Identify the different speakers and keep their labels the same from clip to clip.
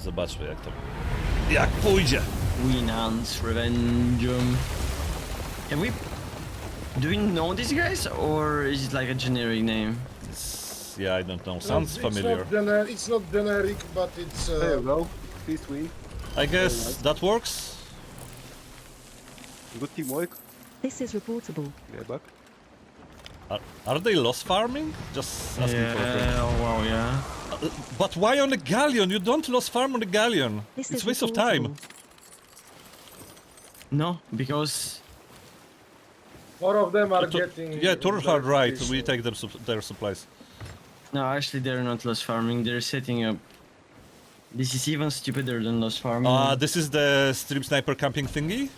Speaker 1: Zobaczmy jak to... Jak pójdzie!
Speaker 2: Winans, Revengum. Have we... Do we know these guys, or is it like a generic name?
Speaker 1: It's, yeah, I don't know. Sounds
Speaker 3: it's
Speaker 1: familiar.
Speaker 3: Not gener- it's not generic, but it's.
Speaker 4: There you
Speaker 3: Uh,
Speaker 4: go. Please win.
Speaker 1: I guess that works.
Speaker 4: Good teamwork.
Speaker 5: This is reportable.
Speaker 4: Get back.
Speaker 1: Are, are they loss farming? Just asking for a friend.
Speaker 2: Yeah, oh wow, yeah.
Speaker 1: Uh, But why on the galleon? You don't loss farm on the galleon.
Speaker 5: This
Speaker 1: it's
Speaker 5: is
Speaker 1: waste of time.
Speaker 2: No, because...
Speaker 3: more of them are
Speaker 1: To-
Speaker 3: getting.
Speaker 1: yeah, Turhard right.
Speaker 3: fish.
Speaker 1: We take their, sup- their supplies.
Speaker 2: No, actually they're not lost farming, they're setting up... This is even stupider than lost farming.
Speaker 1: Uh, this is the stream sniper camping thingy?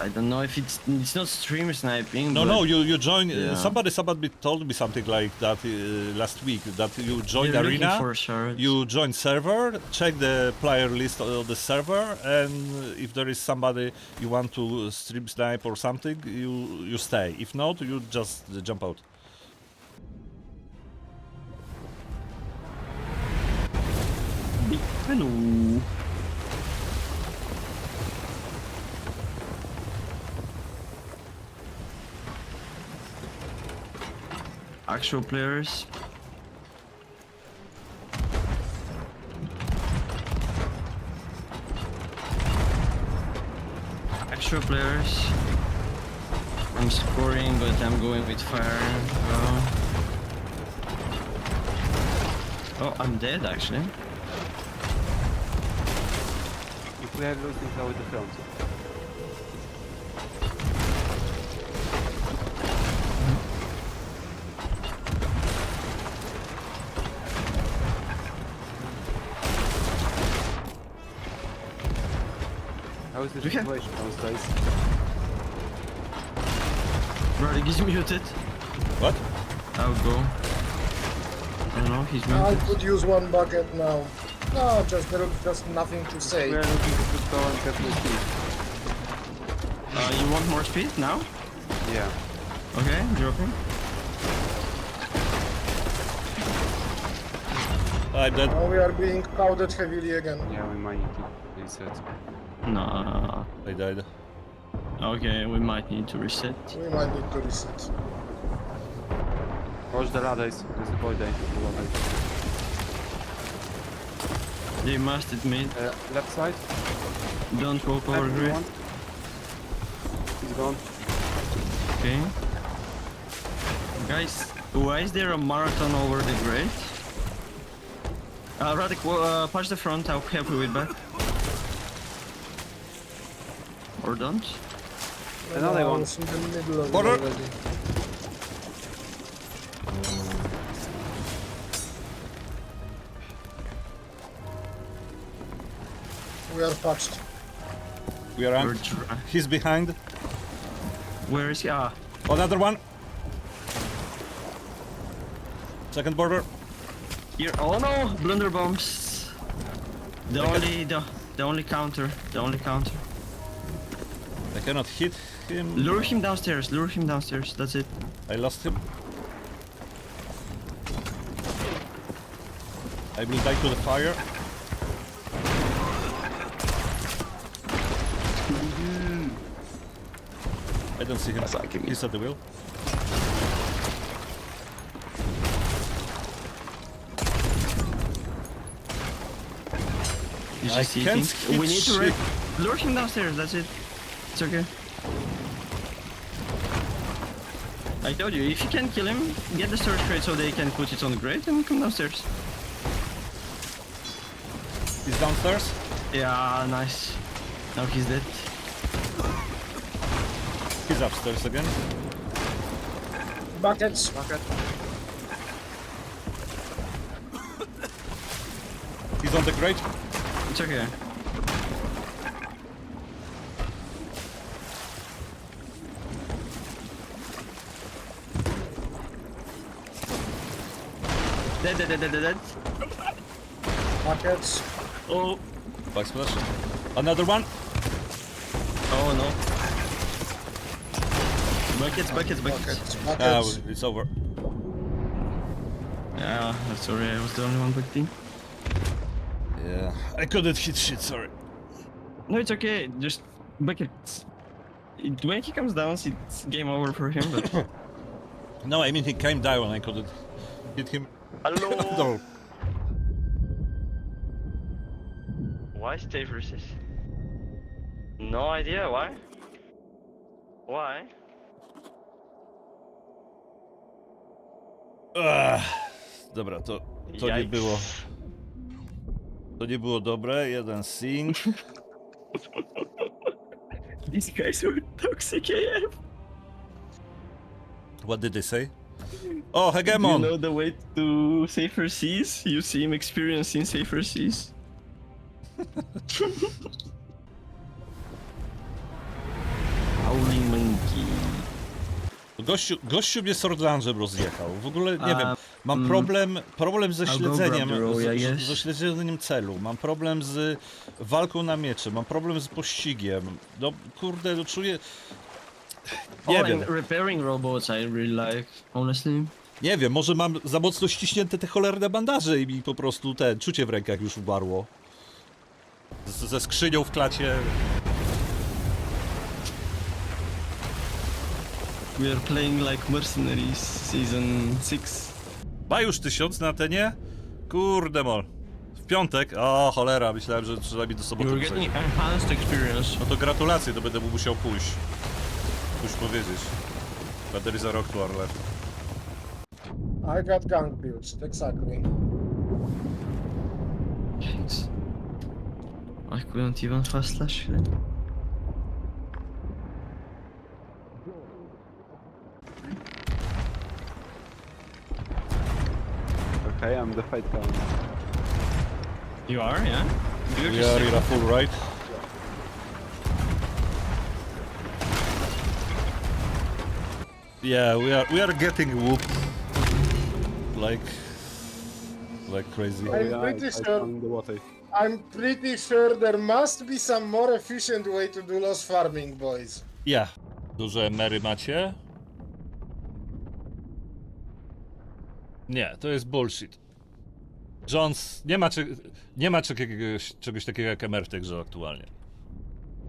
Speaker 2: I don't know if it's... It's not stream sniping,
Speaker 1: No,
Speaker 2: but
Speaker 1: no, you you join. Uh,
Speaker 2: Yeah.
Speaker 1: somebody somebody told me something like that uh, last week. That you join
Speaker 2: they're
Speaker 1: the arena,
Speaker 2: for shards.
Speaker 1: you join server, check the player list of the server, and if there is somebody you want to stream snipe or something, you you stay. If not, you just uh, jump out.
Speaker 2: Hello. Actual players. Actual players. I'm scoring, but I'm going with fire. Oh, oh I'm dead actually.
Speaker 4: If we are losing with the How is the
Speaker 2: Okay.
Speaker 4: situation downstairs?
Speaker 2: Brother, he's muted.
Speaker 1: What?
Speaker 2: Ah, I'll go. I don't know, he's
Speaker 3: I
Speaker 2: muted.
Speaker 3: could use one bucket now. No, just there, just nothing to say.
Speaker 4: We are looking to go and get more speed.
Speaker 2: Uh, you want more speed now?
Speaker 4: Yeah.
Speaker 2: Okay, dropping.
Speaker 1: I'm dead.
Speaker 3: Now we are being crowded heavily again.
Speaker 4: Yeah, we might need to reset.
Speaker 2: No.
Speaker 1: I died.
Speaker 2: Okay, we might need to reset.
Speaker 3: We might need to reset.
Speaker 4: Watch the ladders. There's a boy there.
Speaker 2: They must admit,
Speaker 4: there. Uh, left side.
Speaker 2: don't go power
Speaker 4: Left
Speaker 2: grid.
Speaker 4: He's gone.
Speaker 2: Okay. Guys, why is there a marathon over the grid? Uh, Radek, wo- uh, punch the front, I'll help you with back. Or don't?
Speaker 4: Another
Speaker 3: No,
Speaker 4: one.
Speaker 3: in the middle of it
Speaker 1: Border.
Speaker 3: already. We are patched.
Speaker 1: We are
Speaker 2: We're
Speaker 1: on.
Speaker 2: dry.
Speaker 1: He's behind.
Speaker 2: Where is he? Ah,
Speaker 1: Another one. Second border.
Speaker 2: here. Oh no! Blunder bombs. The only, the, the only counter. The only counter.
Speaker 1: I cannot hit him.
Speaker 2: Lure him downstairs. Lure him downstairs. That's it.
Speaker 1: I lost him. I will die to the fire. I don't see him. He's at the wheel. I can't
Speaker 2: We need to lure him downstairs. That's it. It's okay. I told you, if you can kill him, get the storage crate so they can put it on the grate and come downstairs.
Speaker 1: He's downstairs.
Speaker 2: Yeah, nice. Now he's dead.
Speaker 1: He's upstairs again.
Speaker 3: Buckets.
Speaker 4: Bucket.
Speaker 1: He's on the grate.
Speaker 2: It's okay. Dead, dead, dead, dead, dead, dead.
Speaker 3: Buckets.
Speaker 2: Oh,
Speaker 1: Back splash. Another one.
Speaker 2: oh no. Buckets, buckets, buckets.
Speaker 3: Buckets.
Speaker 1: Ah,
Speaker 3: Buckets.
Speaker 1: it's over.
Speaker 2: Yeah, sorry, I was the only one bucketing.
Speaker 1: Yeah, I couldn't hit shit, sorry.
Speaker 2: No, it's okay. Just back it. it- When he comes down, it's game over for him. But
Speaker 1: No, I mean he came down, I couldn't hit him.
Speaker 5: Hello.
Speaker 1: No.
Speaker 5: Why stay versus? No idea why. Why?
Speaker 1: Ugh. Dobra, to, to nie
Speaker 5: Yikes.
Speaker 1: było. To nie było dobre. Jeden sing.
Speaker 2: these guys were toxic AF.
Speaker 1: What did they say? Oh,
Speaker 2: You
Speaker 1: Hegemon!
Speaker 2: know the way to safer seas? You seem experienced in safer seas. Howling monkey.
Speaker 1: Gościu, gościu mnie Swordlanżem rozjechał. W ogóle nie wiem. Mam
Speaker 2: mm,
Speaker 1: problem, problem ze śledzeniem. Z, ze śledzeniem celu. Mam problem z walką na miecze. Mam problem z pościgiem. No kurde, no czuję. Nie
Speaker 2: oh,
Speaker 1: wiem.
Speaker 2: repairing robots I really like, honestly.
Speaker 1: Nie wiem, może mam za mocno ściśnięte te cholerne bandaże i mi po prostu ten czucie w rękach już ubarło. Z, ze skrzynią w klacie.
Speaker 2: We are playing like mercenaries season 6.
Speaker 1: Ma już tysiąc na tenie? Kurde mol. W piątek? O cholera, myślałem, że przynajmniej do soboty.
Speaker 2: You're
Speaker 1: przejdzie.
Speaker 2: getting enhanced experience.
Speaker 1: No to gratulacje, to będę mu musiał pójść. Pójść powiedzieć. But there is a rock to our left.
Speaker 3: I got gang built, exactly.
Speaker 2: Thanks. I couldn't even fast slash it.
Speaker 4: Okay, I'm the fight gun.
Speaker 2: You are, yeah? Do you
Speaker 1: We
Speaker 2: just
Speaker 1: are in a full right. Yeah, we are we are getting whooped like like crazy.
Speaker 3: I'm
Speaker 4: yeah,
Speaker 3: pretty sure-. I'm pretty sure there must be some more efficient way to do loss farming, boys.
Speaker 1: Ja. Duże emery macie? Nie, to jest bullshit. Jones, nie ma, nie ma czegoś, czegoś takiego jak emer w tej grze aktualnie.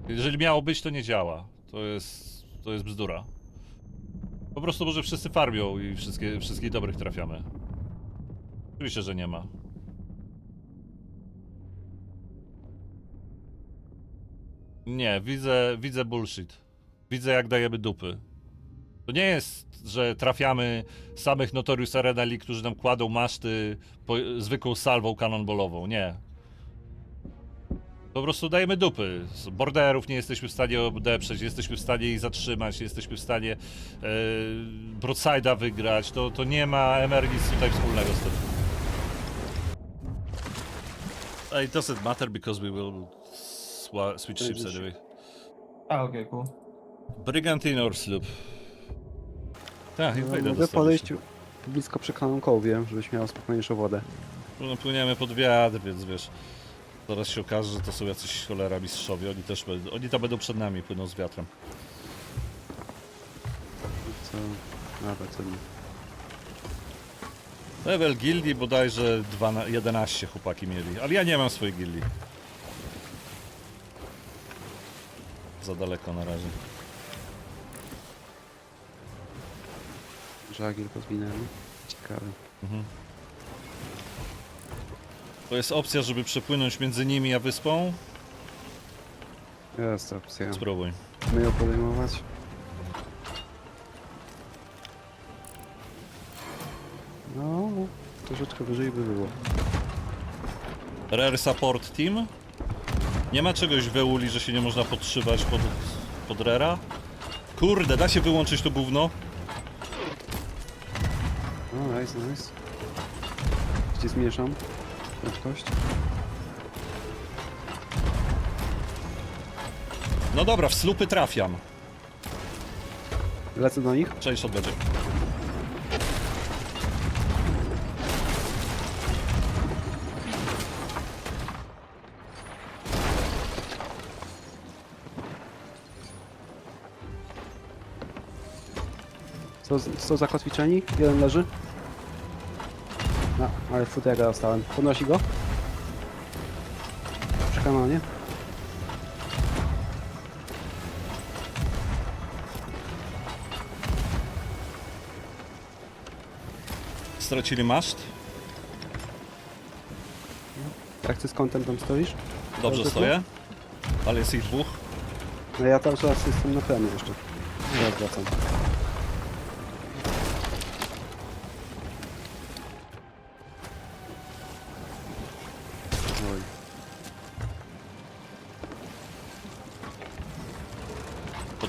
Speaker 1: Jeżeli miało być, to nie działa. To jest, to jest bzdura. Po prostu może wszyscy farmią i wszystkie, wszystkich dobrych trafiamy. Oczywiście, że nie ma. Nie, widzę, widzę bullshit. Widzę jak dajemy dupy. To nie jest, że trafiamy samych Notorious Arenali, którzy nam kładą maszty po, zwykłą salwą cannonballową. Nie. Po prostu dajemy dupy. Z Borderów nie jesteśmy w stanie odeprzeć, nie jesteśmy w stanie ich zatrzymać, nie jesteśmy w stanie e, Broadside'a wygrać. To, to nie ma MR nic tutaj wspólnego z tym. It doesn't matter because we will swa- switch ships anyway.
Speaker 2: Ah, okay, cool.
Speaker 1: Brigantine or sloop. Tak, i wejdę
Speaker 4: mogę podejść blisko przy kanonkowie, żebyś miał spokojniejszą wodę.
Speaker 1: No, płyniemy pod wiatr, więc wiesz. Zaraz się okaże, że to są jacyś cholera mistrzowie. Oni też będą. Oni tam będą przed nami, płyną z wiatrem.
Speaker 4: Co... Nawet co nie.
Speaker 1: Level gildii bodajże 12, 11 chłopaki mieli, ale ja nie mam swojej gildii. Za daleko na razie.
Speaker 4: Żagiel pozwinęli. Ciekawe.
Speaker 1: To jest opcja, żeby przepłynąć między nimi a wyspą?
Speaker 4: Jest opcja.
Speaker 1: Spróbuj.
Speaker 4: My ją podejmować. No, troszeczkę wyżej by było.
Speaker 1: Rare Support Team? Nie ma czegoś w Euli, że się nie można podszywać pod, pod Rera? Kurde, da się wyłączyć to gówno?
Speaker 4: No, nice, nice. Gdzie zmniejszam prędkość?
Speaker 1: No dobra, w slupy trafiam.
Speaker 4: Lecę do nich.
Speaker 1: Cześć, odbędzie.
Speaker 4: Co, co zakotwiczeni? Jeden leży. Ale futega dostałem. Podnosi go. Przy kanonie?
Speaker 1: Stracili maszt?
Speaker 4: Jak ty z kątem tam stoisz?
Speaker 1: Dobrze
Speaker 4: Dobrze,
Speaker 1: stoję. Ale jest ich dwóch.
Speaker 4: No ja cały czas jestem na premie jeszcze. Ja wracam.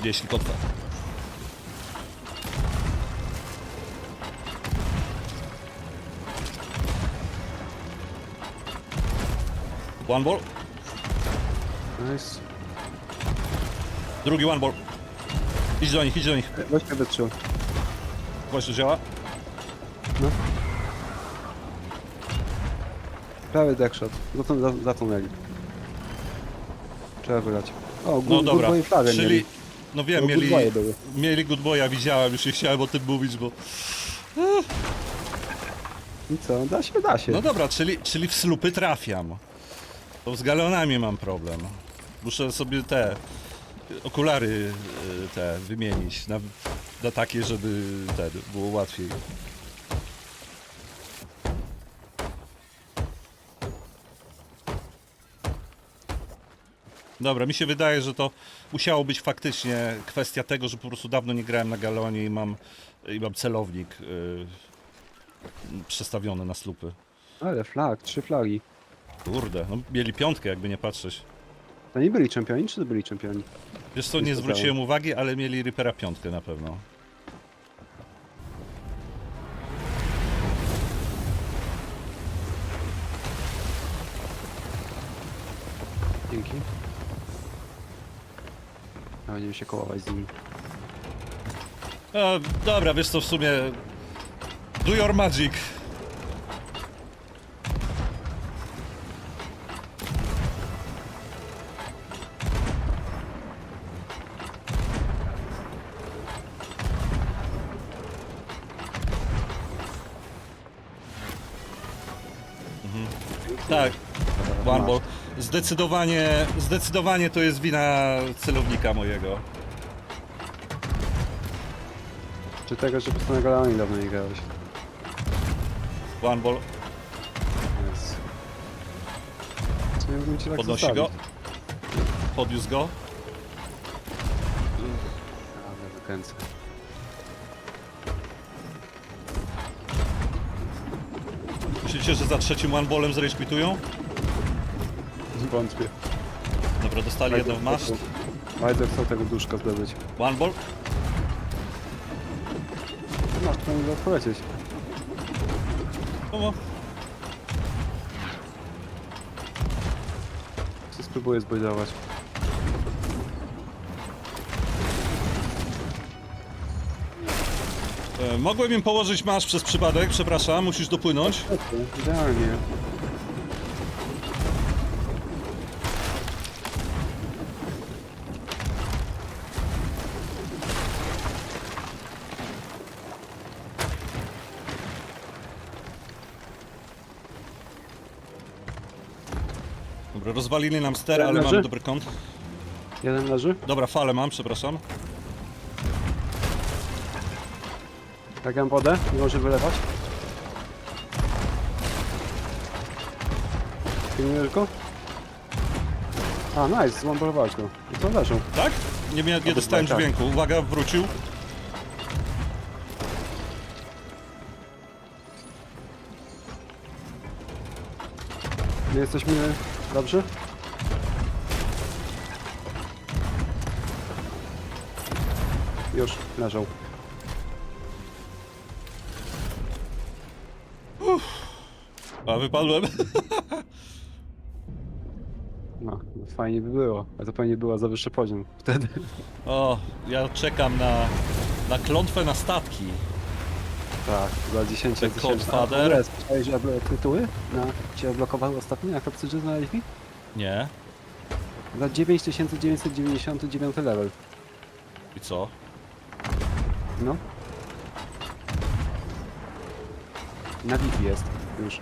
Speaker 1: Podnieśli kotwę. One ball.
Speaker 4: Nice.
Speaker 1: Drugi one ball. Idź do nich, idź do nich.
Speaker 4: Wytrzył.
Speaker 1: Właśnie działa.
Speaker 4: Prawy deckshot. Za tą, za, za tą mieli. Trzeba wylać. O, good,
Speaker 1: No dobra, czyli...
Speaker 4: mieli.
Speaker 1: No wiem,
Speaker 4: No,
Speaker 1: mieli,
Speaker 4: good boye były.
Speaker 1: mieli good boya, widziałem, już nie chciałem o tym mówić, bo...
Speaker 4: I co? Da się, da się.
Speaker 1: No dobra, czyli, czyli w slupy trafiam. To z galonami mam problem. Muszę sobie te okulary y, te wymienić na, na takie, żeby te było łatwiej. Dobra, mi się wydaje, że to musiało być faktycznie kwestia tego, że po prostu dawno nie grałem na galonie i mam, i mam celownik y, przestawiony na slupy.
Speaker 4: Ale flag, trzy flagi.
Speaker 1: Kurde, no mieli piątkę, jakby nie patrzeć.
Speaker 4: To nie byli czempioni, czy to byli czempioni?
Speaker 1: Wiesz co,
Speaker 4: Nie
Speaker 1: zwróciłem uwagi, ale mieli Reapera piątkę na pewno.
Speaker 4: Będziemy się kołować z nimi.
Speaker 1: E, dobra, wiesz co, w sumie... Do your magic! Zdecydowanie, zdecydowanie to jest wina celownika mojego.
Speaker 4: Czy tego, że po prostu na dawno nie grałeś?
Speaker 1: One ball.
Speaker 4: Jest. Co ja mógłbym ci tak
Speaker 1: Podnosi go.
Speaker 4: zostawić?
Speaker 1: Podniósł go.
Speaker 4: Ale wykręcę.
Speaker 1: Myślicie, że za trzecim one ballem zrage quitują?
Speaker 4: Wątpię.
Speaker 1: Dobra, dostali jedno w maszt.
Speaker 4: Bardzo chcą tego duszka zdobyć.
Speaker 1: One ball.
Speaker 4: Masz to nie odpowiedzieć.
Speaker 1: No,
Speaker 4: Co spróbuję zbojdować.
Speaker 1: e, mogłem im położyć masz przez przypadek, przepraszam, musisz dopłynąć.
Speaker 4: Idealnie.
Speaker 1: Rozwalili nam ster, ale
Speaker 4: Leży?
Speaker 1: mamy dobry kąt.
Speaker 4: Jeden leży.
Speaker 1: Dobra, falę mam, przepraszam.
Speaker 4: Tak mam wodę. Nie może wylewać. Pilnujesz go? A, nice, złamborowałeś go. I co leżą?
Speaker 1: Tak? Nie, mia- nie dostałem
Speaker 4: tak.
Speaker 1: dźwięku. Uwaga, wrócił.
Speaker 4: My jesteśmy dobrzy? Już, leżą.
Speaker 1: A, wypadłem.
Speaker 4: No, no fajnie by było. A to pewnie była za wyższy poziom wtedy.
Speaker 1: O, ja czekam na, na klątwę na statki.
Speaker 4: Tak, za 10
Speaker 1: The
Speaker 4: tysięcy.
Speaker 1: Godfather.
Speaker 4: A w ogóle Słyszałeś, że bl- tytuły na, cię blokowały ostatnio, jak topsydrzy znaleźli?
Speaker 1: Nie.
Speaker 4: Za 9999 level.
Speaker 1: I co?
Speaker 4: No. Na Wi-Fi jest już.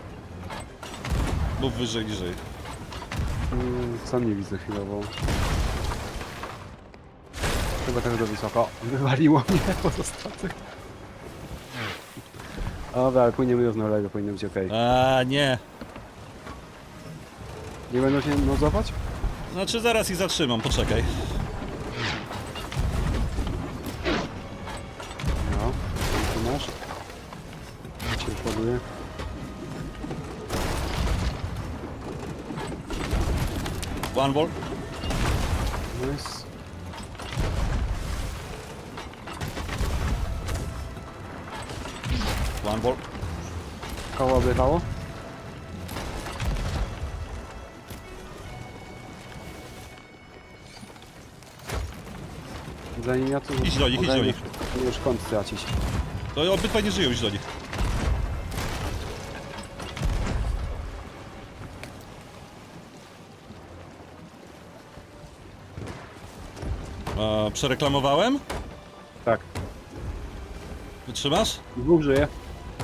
Speaker 1: Mów wyżej, niżej.
Speaker 4: Mm, Sam nie widzę chwilowo. Chyba tak za wysoko. Wywaliło mnie pozostatek. Dobra, ale płyniemy równolegle, powinno być okej.
Speaker 1: A nie.
Speaker 4: Nie będą się nozować?
Speaker 1: Znaczy zaraz ich zatrzymam, poczekaj.
Speaker 4: No, tu masz. Cię ładuję.
Speaker 1: One ball. One ball.
Speaker 4: Koło objechało? Zanim ja tu...
Speaker 1: Idź do nich, idź do nich.
Speaker 4: Już kąt stracić.
Speaker 1: To obydwaj nie żyją, idź do nich. A, przereklamowałem?
Speaker 4: Tak.
Speaker 1: Wytrzymasz?
Speaker 4: Dwóch żyje.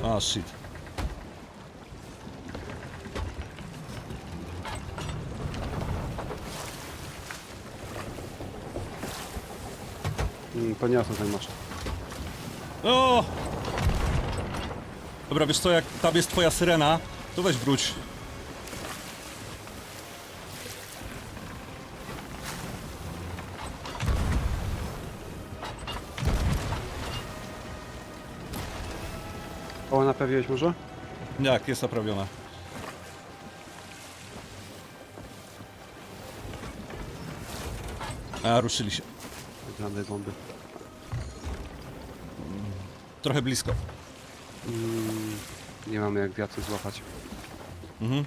Speaker 1: A, shit.
Speaker 4: Mm, Poniosę ten masz.
Speaker 1: O! Dobra, wiesz co, jak tam jest twoja syrena, to weź wróć.
Speaker 4: Koło naprawiłeś może?
Speaker 1: Jak, jest naprawiona. A, ruszyli się.
Speaker 4: Grande bomby.
Speaker 1: Trochę blisko.
Speaker 4: Mm, nie mamy jak wiatru złapać.
Speaker 1: Mhm.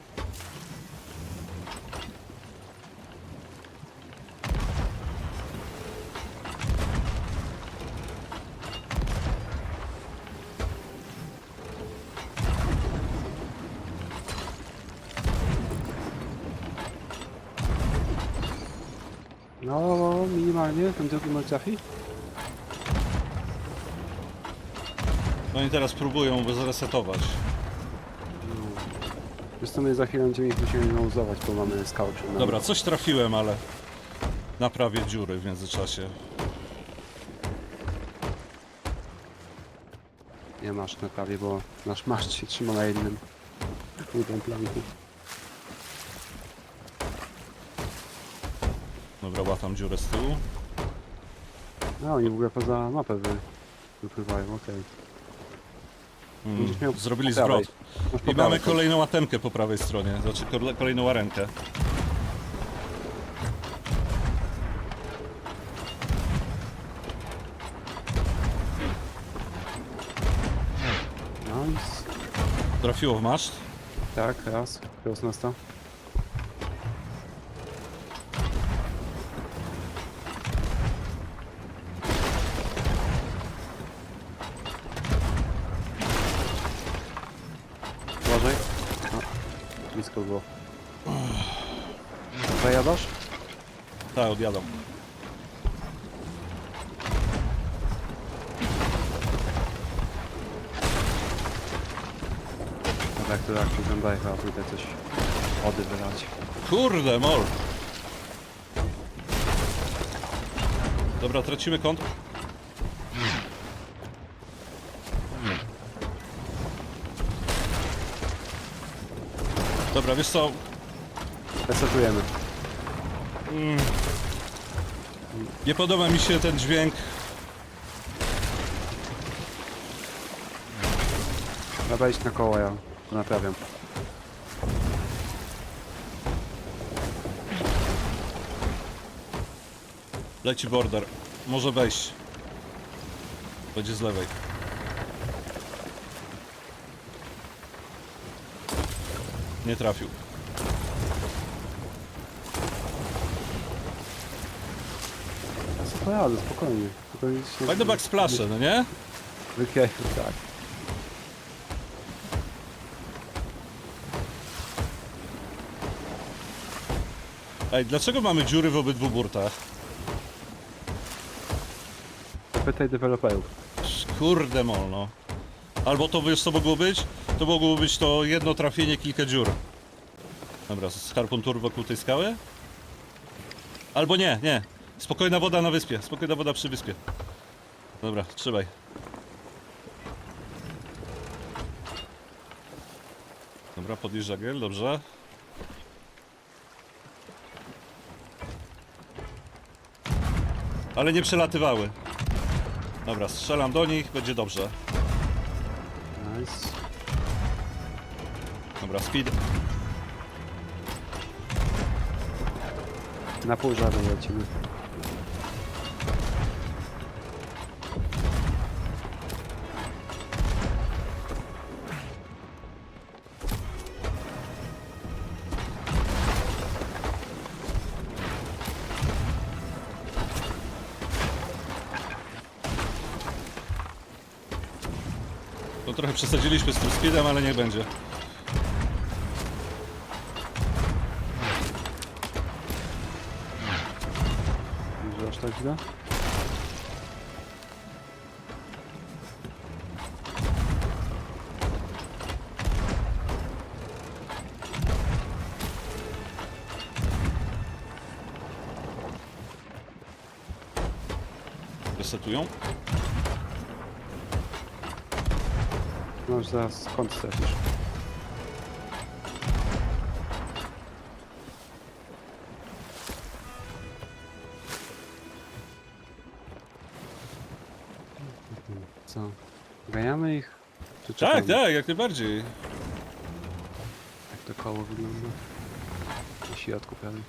Speaker 4: No, minimalnie, ten drugi może trafi.
Speaker 1: Oni teraz próbują zresetować.
Speaker 4: Wiesz co, my za chwilę będziemy ich musieli nauzować, bo mamy skałę przed nami.
Speaker 1: Dobra, coś trafiłem, ale naprawię dziury w międzyczasie.
Speaker 4: Nie masz naprawię, bo nasz maszt się trzyma na jednym planku.
Speaker 1: Dobra, łatam dziurę z tyłu.
Speaker 4: No oni w ogóle poza mapę wy... wypływają, okej. Hmm,
Speaker 1: zrobili
Speaker 4: prawej.
Speaker 1: zwrot. I mamy
Speaker 4: prawej. Tak.
Speaker 1: kolejną łatemkę po prawej stronie, znaczy kolejną arenkę.
Speaker 4: Nice.
Speaker 1: Trafiło w maszt.
Speaker 4: Tak, raz. 16.
Speaker 1: Tak, odjadą.
Speaker 4: No tak, to jak wygląda chyba tutaj coś wody wylać.
Speaker 1: Kurde, mol. Dobra, tracimy kąt. Dobra, wiesz co?
Speaker 4: Resetujemy.
Speaker 1: Nie podoba mi się ten dźwięk.
Speaker 4: Trzeba iść na koło, ja to naprawiam.
Speaker 1: Leci border. Może wejść. Będzie z lewej. Nie trafił.
Speaker 4: Co pojadę, spokojnie. Tylko nic nie-
Speaker 1: Fajne backsplasze, no nie?
Speaker 4: Okej, tak.
Speaker 1: Ej, dlaczego mamy dziury w obydwu burtach?
Speaker 4: Pytaj deweloperów.
Speaker 1: Kurde molno. Albo to wiesz co mogło być? To mogło być to jedno trafienie, kilka dziur. Dobra, z harpun tur wokół tej skały? Albo nie, nie. Spokojna woda na wyspie. Spokojna woda przy wyspie. Dobra, trzymaj. Dobra, podjeżdża żagiel, dobrze. Ale nie przelatywały. Dobra, strzelam do nich, będzie dobrze.
Speaker 4: Nice.
Speaker 1: Dobra, speed.
Speaker 4: Na pół żaru lecimy.
Speaker 1: Przesadziliśmy z tym speedem, ale niech będzie.
Speaker 4: Może aż tak źle?
Speaker 1: Resetują.
Speaker 4: No zaraz skąd stracisz? Co? Ganiamy ich? Czy
Speaker 1: Tak,
Speaker 4: czekamy?
Speaker 1: tak, jak najbardziej.
Speaker 4: Jak to koło wygląda? Na środku prawie.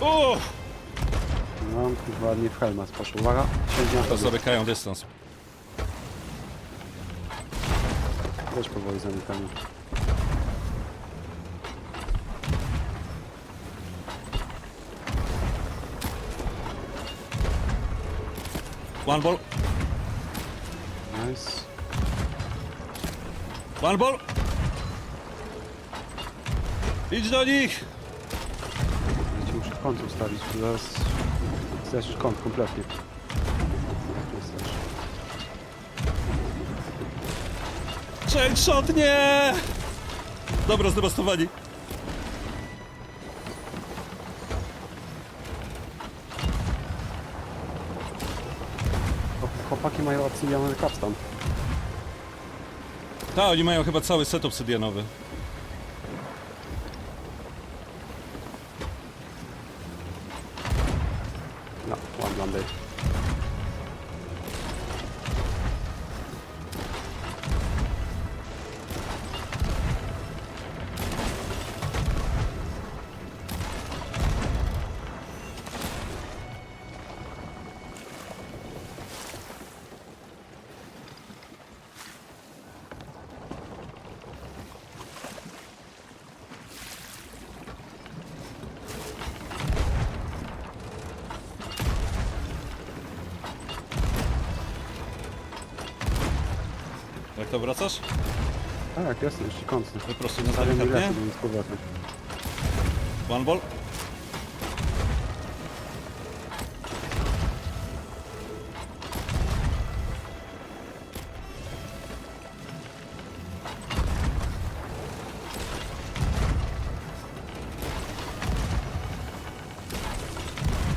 Speaker 1: O!
Speaker 4: No, ładnie w helmas poszło. Uwaga, siedzi na
Speaker 1: To zamykają dystans.
Speaker 4: Też powoli zamykamy.
Speaker 1: One ball,
Speaker 4: Nice.
Speaker 1: one ball. Idź do nich!
Speaker 4: Kąt ustawić, bo zaraz stracisz kąt kompletnie. Nie stracisz.
Speaker 1: Chain shot, nie! Dobra, zdewastowani.
Speaker 4: Chłop- Chłopaki mają obsydianowy capstone.
Speaker 1: Tak, oni mają chyba cały set obsydianowy. To wracasz?
Speaker 4: Tak, jasne, jeszcze kątny.
Speaker 1: Po prostu na
Speaker 4: Stawiam
Speaker 1: delikatnie.
Speaker 4: bilety, więc z powrotem.
Speaker 1: One ball.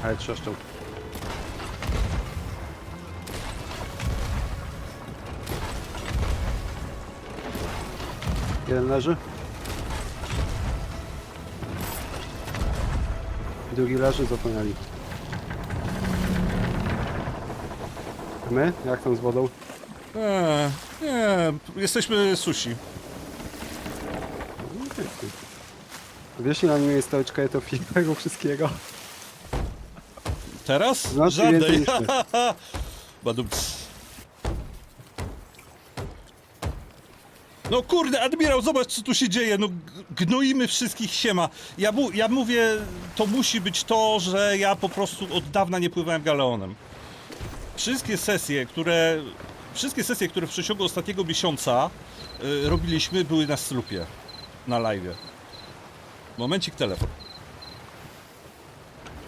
Speaker 4: Ale trzeszczą. Jeden leży. Drugi leży, zapomnieli. My? Jak tam z wodą?
Speaker 1: Eee, nie, jesteśmy susi.
Speaker 4: Wiesz ile na nim jest stołeczka to tego wszystkiego?
Speaker 1: Teraz?
Speaker 4: Znacznie więcej
Speaker 1: Żadnej.
Speaker 4: niż ty.
Speaker 1: Badumc. No kurde, admirał, zobacz co tu się dzieje. No gnoimy wszystkich siema. Ja, mu, ja mówię, to musi być to, że ja po prostu od dawna nie pływałem galeonem. Wszystkie sesje, które. Wszystkie sesje, które w przeciągu ostatniego miesiąca y, robiliśmy, były na slupie. na live. Momencik telefon.